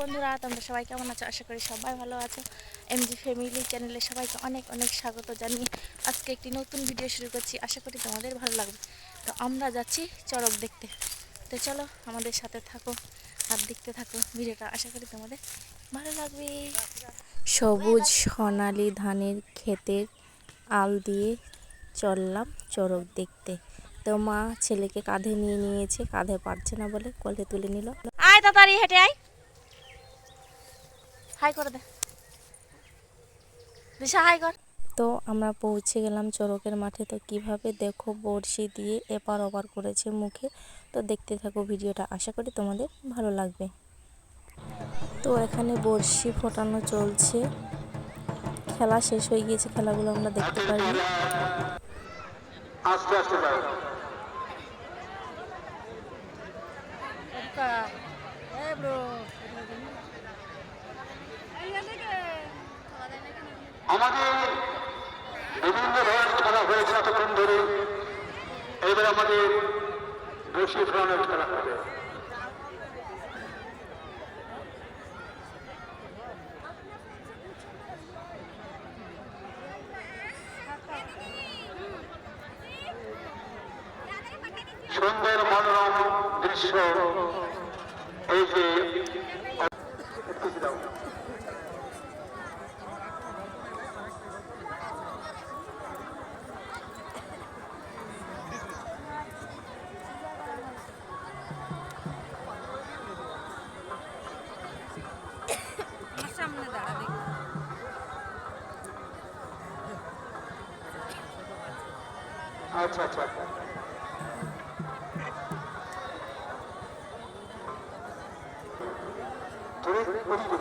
বন্ধুরা, তোমরা সবাই কেমন আছো? আশা করি সবাই ভালো আছো। এমজি ফ্যামিলি চ্যানেলে সবাইকে অনেক অনেক স্বাগত জানিয়ে আজকে একটি নতুন ভিডিও শুরু করছি। আশা করি তোমাদের ভালো লাগবে। তো আমরা যাচ্ছি চড়ক দেখতে। তো চলো আমাদের সাথে থাকো আর দেখতে থাকো ভিডিওটা। আশা করি তোমাদের ভালো লাগবে। সবুজ সোনালি ধানের ক্ষেতের আল দিয়ে চললাম চড়ক দেখতে। তো মা ছেলেকে কাঁধে নিয়ে নিয়েছে, কাঁধে পারছে না বলে কোলে তুলে নিল। আয় তাড়াতাড়ি হেঁটে আয়। হাই করে দে। দিশা হাই কর। তো আমরা পৌঁছে গেলাম চড়কের মাঠে। তো কীভাবে দেখো বড়শি দিয়ে এপার ওপার করেছে মুখে? তো দেখতে থাকো ভিডিওটা। আশা করি তোমাদের ভালো লাগবে। তো এখানে বড়শি ফোটানো চলছে। খেলা শেষ হয়ে গিয়েছে খেলাগুলো আমরা দেখতে পারিনি আস্তে আস্তে যাও আমাদের বিভিন্ন ধরনের খেলা হয়েছে এতক্ষণ ধরে। এবার আমাদের বসি ফ্রনের খেলা হবে। সুন্দর মনোরম দৃশ্য। এই যে আচ্ছা আচ্ছা তুমি বসে দেবে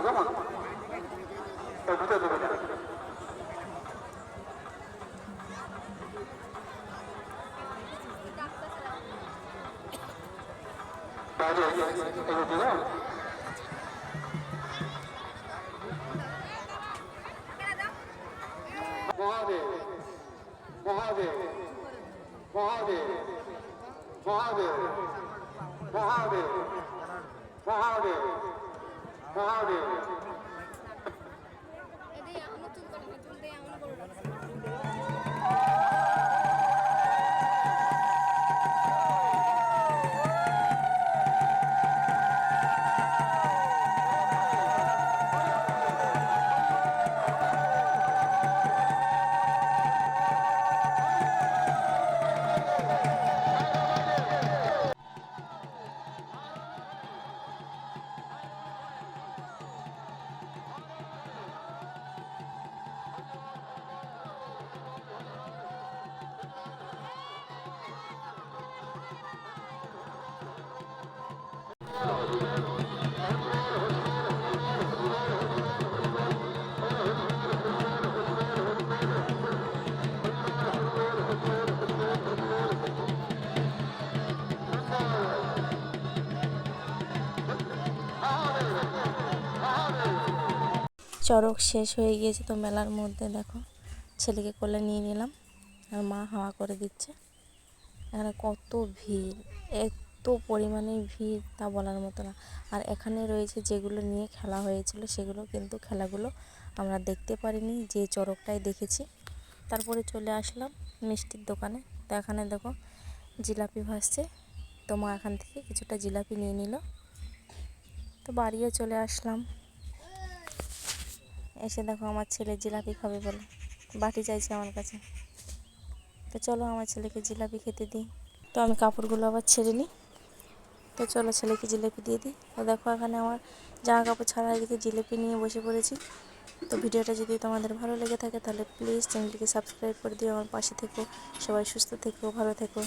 কেমন ভিতরে দেবে না বাইরে এগুলো দিবে মহাদেব মহাদেব মহাদেব মহাদেব মহাদেব চড়ক শেষ হয়ে গিয়েছে তো মেলার মধ্যে দেখো, ছেলেকে কোলে নিয়ে নিলাম আর মা হাওয়া করে দিচ্ছে। এখানে কত ভিড়, এত পরিমাণে ভিড় তা বলার মতো না। আর এখানে রয়েছে যেগুলো নিয়ে খেলা হয়েছিল, সেগুলো কিন্তু খেলাগুলো আমরা দেখতে পারিনি, যে চড়কটাই দেখেছি। তারপরে চলে আসলাম মিষ্টির দোকানে। তো এখানে দেখো জিলাপি ভাসছে। তো মা এখান থেকে কিছুটা জিলাপি নিয়ে নিল। তো বাড়িও চলে আসলাম। এসে দেখো আমার ছেলে জিলাপি খাবে বলে। বাটি চাইছে আমার কাছে। তো চলো আমার ছেলেকে জিলাপি খেতে দিই। তো আমি কাপড়গুলো আবার ছেড়ে নিই। তো চলো ছেলেকে জিলেপি দিয়ে দিই। তো দেখো এখানে আমার জামা কাপড় ছাড়া এদিকে জিলেপি নিয়ে বসে পড়েছি। তো ভিডিওটা যদি তোমাদের ভালো লেগে থাকে তাহলে প্লিজ চ্যানেলটিকে সাবস্ক্রাইব করে দিও। আমার পাশে থেকো, সবাই সুস্থ থেকো, ভালো থেকো।